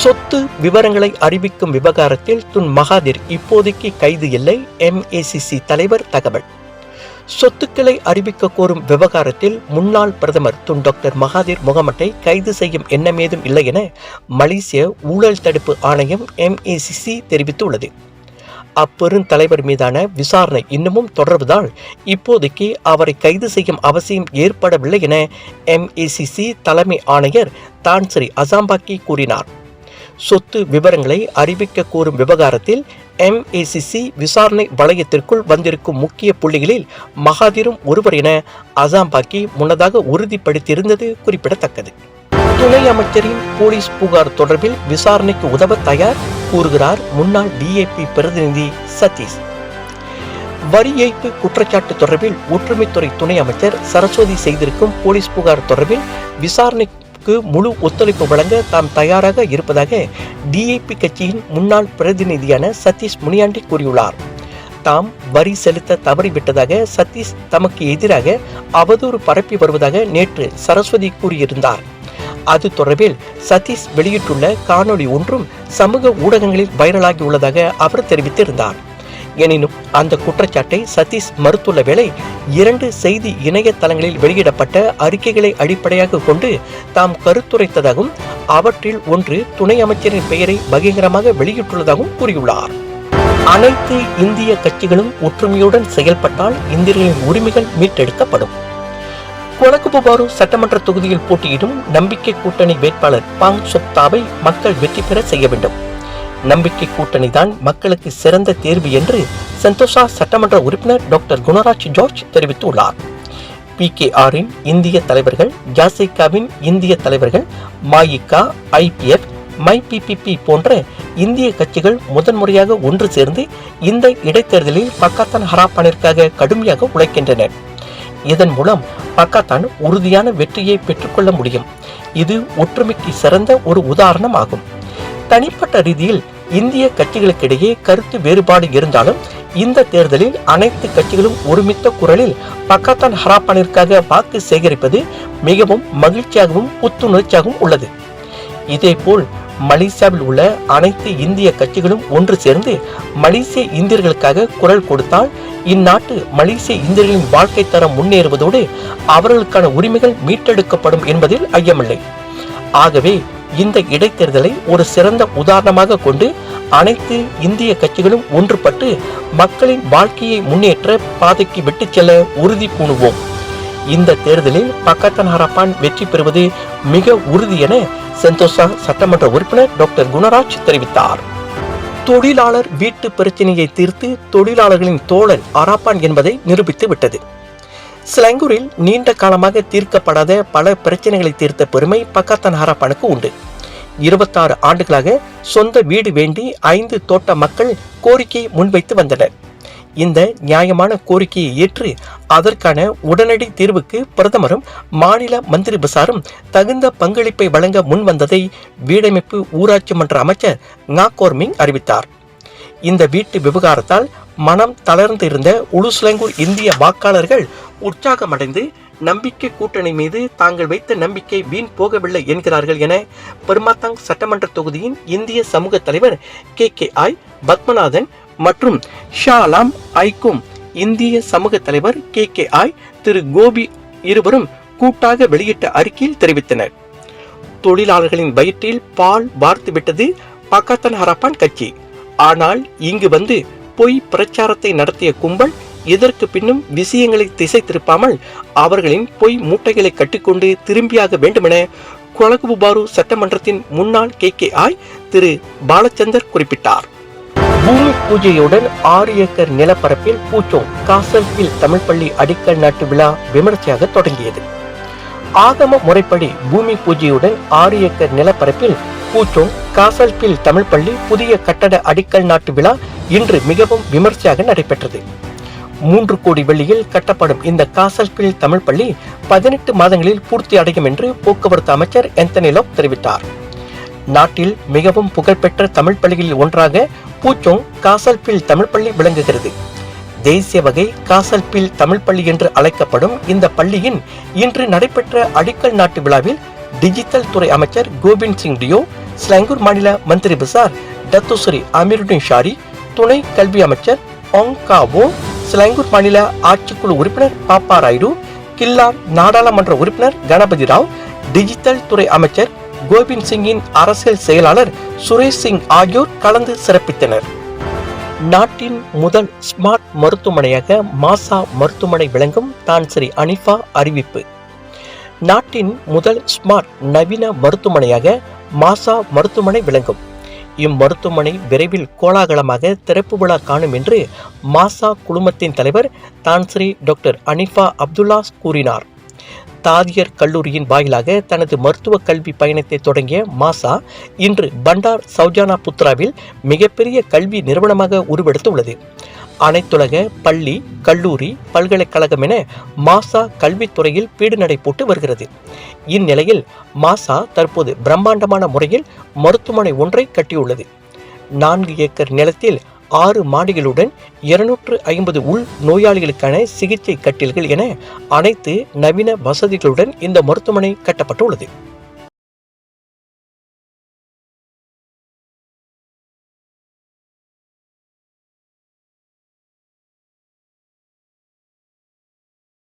சொத்து விவரங்களை அறிவிக்கும் விவகாரத்தில் துன் மகாதிர் இப்போதைக்கு கைது இல்லை எம்ஏசிசி தலைவர் தகவல். சொத்துக்களை அறிவிக்க கோரும் விவகாரத்தில் முன்னாள் பிரதமர் துன் டாக்டர் மகாதிர் முகமட்டை கைது செய்யும் எண்ணமேதும் இல்லை என மலேசிய ஊழல் தடுப்பு ஆணையம் எம்ஏசிசி தெரிவித்துள்ளது. அப்பெருந்தலைவர் மீதான விசாரணை இன்னமும் தொடர்வதால் இப்போதைக்கு அவரை கைது செய்யும் அவசியம் ஏற்படவில்லை என எம்ஏசிசி தலைமை ஆணையர் தான்சரி அசாம்பாக்கி கூறினார். சொத்து விவரங்களை அறிவிக்க கோரும் விவகாரத்தில் எம்ஏசிசி விசாரணை வளையத்திற்குள் வந்திருக்கும் முக்கிய புள்ளிகளில் மகாதிரும் ஒருவர் என அசாம்பாக்கி முன்னதாக உறுதிப்படுத்தியிருந்தது குறிப்பிடத்தக்கது. துணை அமைச்சரின் போலீஸ் புகார் தொடர்பில் விசாரணைக்கு உதவ தயார் கூறுகிறார் முன்னாள் டிஏபி பிரதிநிதி சதீஷ். வரி ஏய்ப்பு குற்றச்சாட்டு தொடர்பில் ஒற்றுமைத்துறை துணை அமைச்சர் சரஸ்வதி செய்திருக்கும் போலீஸ் புகார் தொடர்பில் விசாரணைக்கு முழு ஒத்துழைப்பு வழங்க தாம் தயாராக இருப்பதாக டிஏபி கட்சியின் முன்னாள் பிரதிநிதியான சதீஷ் முனியாண்டி கூறியுள்ளார். தாம் வரி செலுத்த தவறிவிட்டதாக சதீஷ் தமக்கு எதிராக அவதூறு பரப்பி வருவதாக நேற்று சரஸ்வதி கூறியிருந்தார். அது தொடர்பில் சதீஷ் வெளியிட்டுள்ள காணொளி ஒன்றும் சமூக ஊடகங்களில் வைரலாகியுள்ளதாக அவர் தெரிவித்திருந்தார். எனினும் அந்த குற்றச்சாட்டை சதீஷ் மறுத்துள்ள வேளை இரண்டு செய்தி இணையதளங்களில் வெளியிடப்பட்ட அறிக்கைகளை அடிப்படையாக கொண்டு தாம் கருத்துரைத்ததாகவும் அவற்றில் ஒன்று துணை அமைச்சரின் பெயரை பகிரங்கமாக வெளியிட்டுள்ளதாகவும் கூறியுள்ளார். அனைத்து இந்திய கட்சிகளும் ஒற்றுமையுடன் செயல்பட்டால் இந்தியர்களின் உரிமைகள் மீட்டெடுக்கப்படும். கொலகுபபாரு சட்டமன்ற தொகுதியில் போட்டியிடும் நம்பிக்கை கூட்டணி வேட்பாளர் பாங் சொப்தாவை மக்கள் வெற்றி பெற செய்ய வேண்டும். நம்பிக்கை கூட்டணி தான் மக்களுக்கு சிறந்த தேர்வு என்று சந்தோஷா சட்டமன்ற உறுப்பினர் டாக்டர் குணராஜ் ஜார்ஜ் தெரிவித்துள்ளார். பி கே ஆரின் இந்திய தலைவர்கள் ஜாசிகாவின் இந்திய தலைவர்கள் மாயிகா ஐபிஎஃப் மை பிபிபி போன்ற இந்திய கட்சிகள் முதன்முறையாக ஒன்று சேர்ந்து இந்த இடைத்தேர்தலில் பக்காத்தான் ஹராப்பானிற்காக கடுமையாக உழைக்கின்றனர் இதன் மூலம் பக்காத்தான் உறுதியான வெற்றியை பெற்றுக்கொள்ள முடியும். இது ஒற்றுமைக்கு சிறந்த ஒரு உதாரணம் ஆகும் தனிப்பட்ட ரீதியில் இந்திய கட்சிகளுக்கிடையே கருத்து வேறுபாடு இருந்தாலும் இந்த தேர்தலில் அனைத்து கட்சிகளும் ஒருமித்த குரலில் பக்காத்தான் ஹராப்பானிற்காக வாக்கு சேகரிப்பது மிகவும் மகிழ்ச்சியாகவும் புத்துணர்ச்சியாகவும் உள்ளது. இதேபோல் மலேசியாவில் உள்ள அனைத்து இந்திய கட்சிகளும் ஒன்று சேர்ந்து மலேசிய இந்தியர்களுக்காக குரல் கொடுத்தால் இந்நாட்டு மலேசிய இந்தியர்களின் வாழ்க்கை தரம் முன்னேறுவதோடு அவர்களுக்கான உரிமைகள் மீட்டெடுக்கப்படும் என்பதில் ஐயமில்லை. ஆகவே இந்த இடைத்தேர்தலை ஒரு சிறந்த உதாரணமாக கொண்டு அனைத்து இந்திய கட்சிகளும் ஒன்றுபட்டு மக்களின் வாழ்க்கையை முன்னேற்ற பாதைக்கு விட்டு செல்ல உறுதி பூணுவோம். இந்த தேர்தலில் பக்கத்தன் ஹரப்பான் வெற்றி பெறுவது மிக உறுதி என செந்தோசா சட்டமன்ற உறுப்பினர் டாக்டர் குணராஜ் தெரிவித்தார். தொழிலாளர் வீட்டு பிரச்சனையை தீர்த்து தொழிலாளர்களின் தோழன் அராப்பான் என்பதை நிரூபித்து விட்டது. சிலங்கூரில் நீண்ட காலமாக தீர்க்கப்படாத பல பிரச்சனைகளை தீர்த்த பெருமை பக்கத்தன் ஹரப்பனுக்கு உண்டு. இருபத்தாறு ஆண்டுகளாக சொந்த வீடு வேண்டி ஐந்து தோட்ட மக்கள் கோரிக்கை முன்வைத்து வந்தனர். இந்த நியாயமான கோரிக்கையை ஏற்று அதற்கான உடனடி தீர்வுக்கு பிரதமரும் மாநில மந்திரி பசாரும் தகுந்த பங்களிப்பை வழங்க முன்வந்ததை வீடமைப்பு ஊராட்சி மன்ற அமைச்சர் நாகோர்மிங் அறிவித்தார். இந்த வீட்டு விவகாரத்தால் மனம் தளர்ந்து இருந்த உலுஸ்லங்கூர் இந்திய வாக்காளர்கள் உற்சாகமடைந்து நம்பிக்கை கூட்டணி மீது தாங்கள் வைத்த நம்பிக்கை வீண் போகவில்லை என்கிறார்கள் என பெருமாத்தாங் சட்டமன்ற தொகுதியின் இந்திய சமூக தலைவர் கே கே ஐ பத்மநாதன் மற்றும் ஷாலாம் ஐக்கும் இந்திய சமூக தலைவர் K K I Thiru Gopi இருவரும் கூட்டாக வெளியிட்ட அறிக்கையில் தெரிவித்தனர். தொழிலாளர்களின் வயிற்றில் பால் வார்த்து விட்டது பக்காத்தன் ஹராப்பான் கட்சி. ஆனால் இங்கு வந்து பொய் பிரச்சாரத்தை நடத்திய கும்பல் இதற்கு பின்னும் விஷயங்களை திசை திருப்பாமல் அவர்களின் பொய் மூட்டைகளை கட்டிக்கொண்டு திரும்பியாக வேண்டுமென கொலகுபாரு சட்டமன்றத்தின் முன்னாள் கே கே ஆய் திரு பாலச்சந்தர் குறிப்பிட்டார். பூமி பூஜையுடன் ஆறு ஏக்கர் நிலப்பரப்பில் பூச்சோம் காசல்வில் தமிழ் பள்ளி அடிக்கல் நாட்டு விழா விமர்சையாக தொடங்கியது. ஆகம முறைப்படி பூமி பூஜையுடன் ஆறு ஏக்கர் நிலப்பரப்பில் பூச்சோங் காசல்பில் தமிழ் பள்ளி புதிய கட்டட அடிக்கல் நாட்டு விழா இன்று மிகவும் விமர்சையாக நடைபெற்றது. மூன்று கோடி வெள்ளியில் கட்டப்படும் இந்த காசல்பில் தமிழ் பள்ளி பதினெட்டு மாதங்களில் பூர்த்தி அடையும் என்று போக்குவரத்து அமைச்சர் எந்தனிலோக் தெரிவித்தார். நாட்டில் மிகவும் புகழ்பெற்ற தமிழ் பள்ளிகளில் ஒன்றாக பூச்சோங் காசல்பில் தமிழ் பள்ளி விளங்குகிறது. தேசிய வகை காசல்பில் தமிழ் பள்ளி என்று அழைக்கப்படும் இந்த பள்ளியின் இன்று நடைபெற்ற அடிக்கல் நாட்டு விழாவில் டிஜிட்டல் துறை அமைச்சர் கோவிந்த் சிங் டியோ ஸ்லாங்கூர் மாநில மந்திரி பசார் டத்துஸ்ரீ அமீருடின் ஷாரி துணை கல்வி அமைச்சர் ஒங் காவோ ஸ்லாங்கூர் மாநில ஆட்சிக்குழு உறுப்பினர் பாப்பா ராயுடு கில்லார் நாடாளுமன்ற உறுப்பினர் கணபதி ராவ் டிஜிட்டல் துறை அமைச்சர் கோவிந்த் சிங்கின் அரசியல் செயலாளர் சுரேஷ் சிங் ஆகியோர் கலந்து சிறப்பித்தனர். நாட்டின் முதல் ஸ்மார்ட் மருத்துவமனையாக மாசா மருத்துவமனை விளங்கும் தான் ஸ்ரீ அனிஃபா அறிவிப்பு. நாட்டின் முதல் ஸ்மார்ட் நவீன மருத்துவமனையாக மாசா மருத்துவமனை விளங்கும். இம்மருத்துவமனை விரைவில் கோலாகலமாக திறப்பு விழா காணும் என்று மாசா குழுமத்தின் தலைவர் தான்ஸ்ரீ டாக்டர் அனிஃபா அப்துல்லாஸ் கூறினார். தாதியர் கல்லூரியின் வாயிலாக தனது மருத்துவ கல்வி பயணத்தை தொடங்கிய மாசா இன்று பண்டார் சௌஜானா புத்ராவில் மிகப்பெரிய கல்வி நிறுவனமாக உருவெடுத்துள்ளது. அனைத்துலக பள்ளி கல்லூரி பல்கலைக்கழகம் என மாசா கல்வித்துறையில் பீடுநடை போட்டு வருகிறது. இந்நிலையில் மாசா தற்போது பிரம்மாண்டமான முறையில் மருத்துவமனை ஒன்றை கட்டியுள்ளது. நான்கு ஏக்கர் நிலத்தில் ஆறு மாடிகளுடன் இருநூற்று ஐம்பது உள் நோயாளிகளுக்கான சிகிச்சை கட்டில்கள் என அனைத்து நவீன வசதிகளுடன் இந்த மருத்துவமனை கட்டப்பட்டுள்ளது.